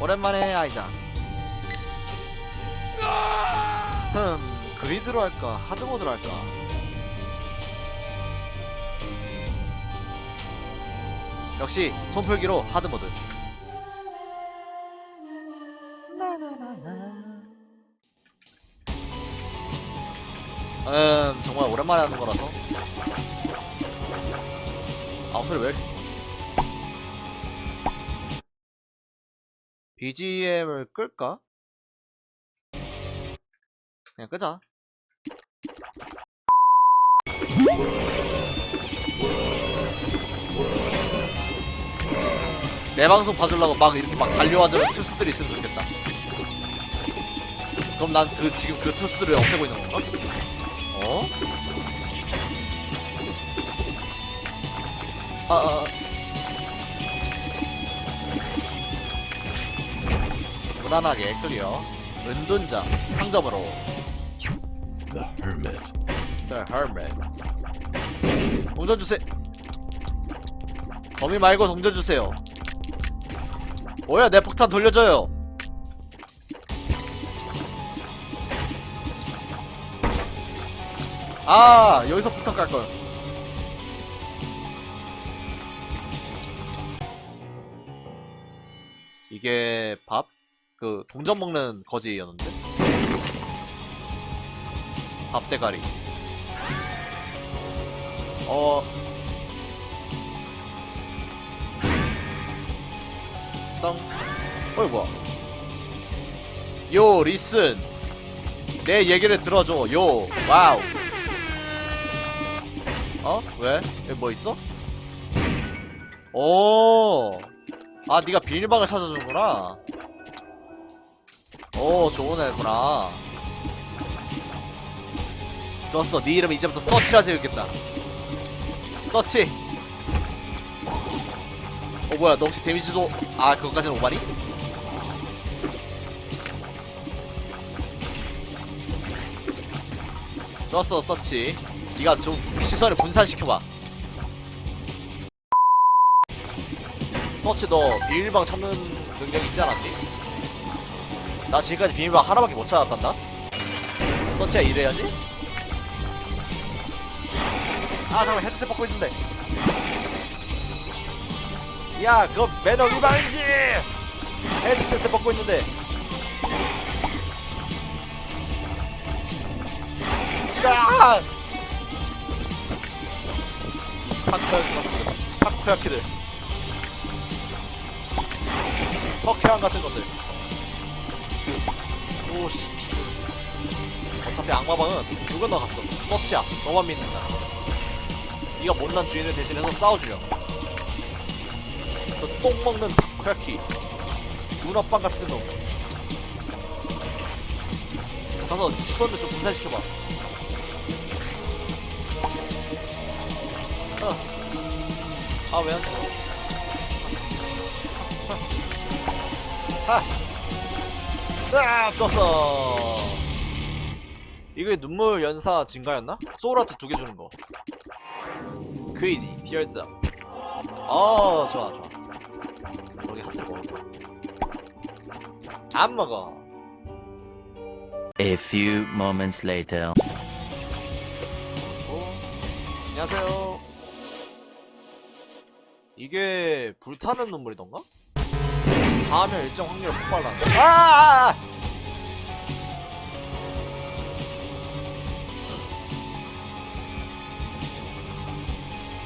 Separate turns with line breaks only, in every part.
오랜만에 아이자. 흠 그리드로 할까? 하드모드로 할까? 역시 손풀기로 하드모드. 음 정말 오랜만에 하는 거라서. 아 소리 왜 이렇게 BGM을 끌까? 그냥 끄자. 내 방송 봐주려고 막 이렇게 막 달려와주는 투수들이 있으면 좋겠다. 그럼 난 그 지금 그 투수들을 없애고 있는 건가? 어? 아, 아, 아. 무난하게 클리어. 은둔자 상점으로.
The Hermit.
The Hermit. 동전 주세요. 범위 말고 동전 주세요. 뭐야 내 폭탄 돌려줘요. 아 여기서 폭탄 깔 걸. 이게 밥? 그 동전 먹는 거지였는데? 밥 대가리. 어. 땅. 어이 뭐야? 요 리슨. 내 얘기를 들어줘. 요. 와우. 어? 왜? 뭐 있어? 오. 아, 네가 비밀방을 찾아주는구나. 오, 좋은 애구나. 좋았어. 네 이름 이제부터 서치라 지을겠다. 서치. 어 뭐야? 너 혹시 데미지도 아 그것까지는 오바니? 좋았어, 서치. 네가 좀 시선을 분산시켜봐. 서치 너 비밀방 찾는 능력 있지 않았니? 나 지금까지 비밀방 하나밖에 못 찾았단다. 서치야 이래야지. 아 잠깐 헤드셋 벗고 있는데 야 그거 매너 위반이지 헤드셋 벗고 있는데 야 파크야키들 파크야키들 석회왕 같은 것들 오씨 어차피 악마방은 누가 나갔어 서치야 너만 믿는다 네가 못난 주인을 대신해서 싸워주려. 저 똥 먹는 타코야키 문어빵 같은 놈. 가서 시선을 좀 분산시켜봐. 어. 아, 왜안 돼? 하! 아, 좋았어! 이게 눈물 연사 증가였나? 소울아트 두 개 주는 거. 티얼즈 업. 어, 좋아, 좋아. 우리 하트 먹을 거야. 안 먹어.
A few moments later.
어, 안녕하세요. 이게 불타는 눈물이던가? 다음에 일정 확률 폭발한다. 아! 아! 아!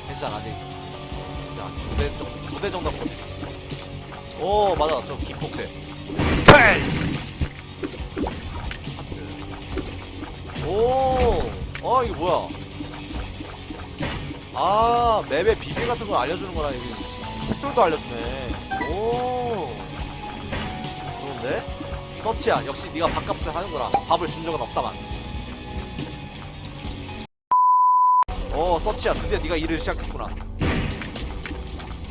괜찮아, 아직. 자, 두대 두대 정도 보내. 오, 맞아. 저. 하트. 오, 아, 이거 뭐야. 아, 맵의 비밀 같은 거 알려주는 거라, 이게. 팩tor도 알려주네. 오. 좋은데? 서치야, 역시 네가 밥값을 하는구나. 밥을 준 적은 없다만. 어, 서치야, 드디어 네가 일을 시작했구나.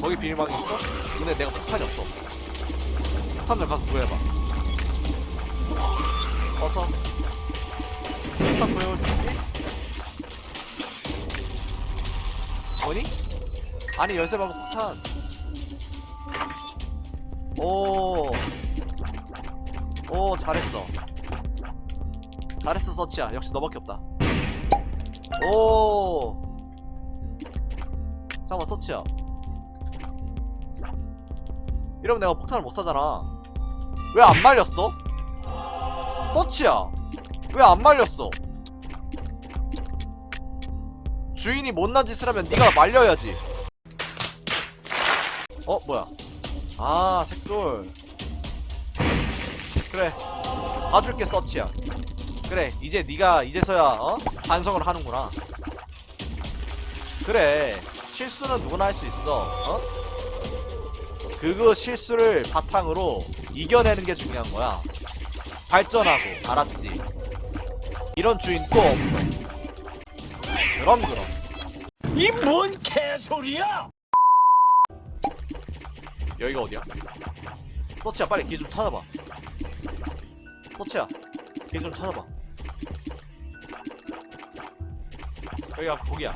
거기 비밀방이 있어? 근데 내가 폭탄이 없어. 폭탄 좀 가서 구해봐. 어서. 폭탄 구해올 수 있니? 뭐니? 아니 열쇠 방법 폭탄. 오, 오 잘했어. 잘했어 서치야. 역시 너밖에 없다. 오! 잠깐만 서치야. 이러면 내가 폭탄을 못 사잖아. 왜 안 말렸어? 서치야 왜 안 말렸어? 주인이 못난 짓을 하면 네가 말려야지. 어 뭐야? 아 색돌 그래 봐줄게 서치야 그래 이제 네가 이제서야 어? 반성을 하는구나 그래 실수는 누구나 할 수 있어 어? 그거 실수를 바탕으로 이겨내는 게 중요한 거야 발전하고 알았지 이런 주인 또 없어 그럼 그럼
이 뭔 개소리야?
여기가 어디야? 서치야 빨리 길 좀 찾아봐 서치야 길좀 찾아봐. 여기가 거기야.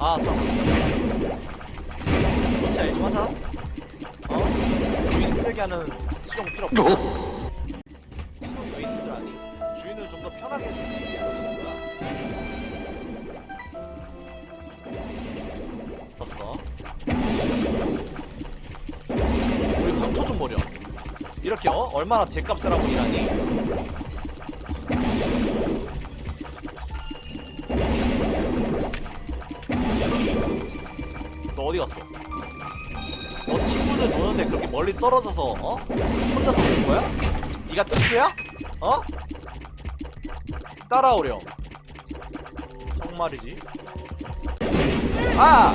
아 잠깐만 서치야 이좀 하자 어? 주인 힘들게 하는 시용 필요 없어 버려. 이렇게 어? 얼마나 제값을 하고 일하니? 너 어디 갔어? 너 친구들 노는데 그렇게 멀리 떨어져서 어? 혼자서 노는 거야? 네가 뜻이야? 어? 따라오렴. 정말이지. 아!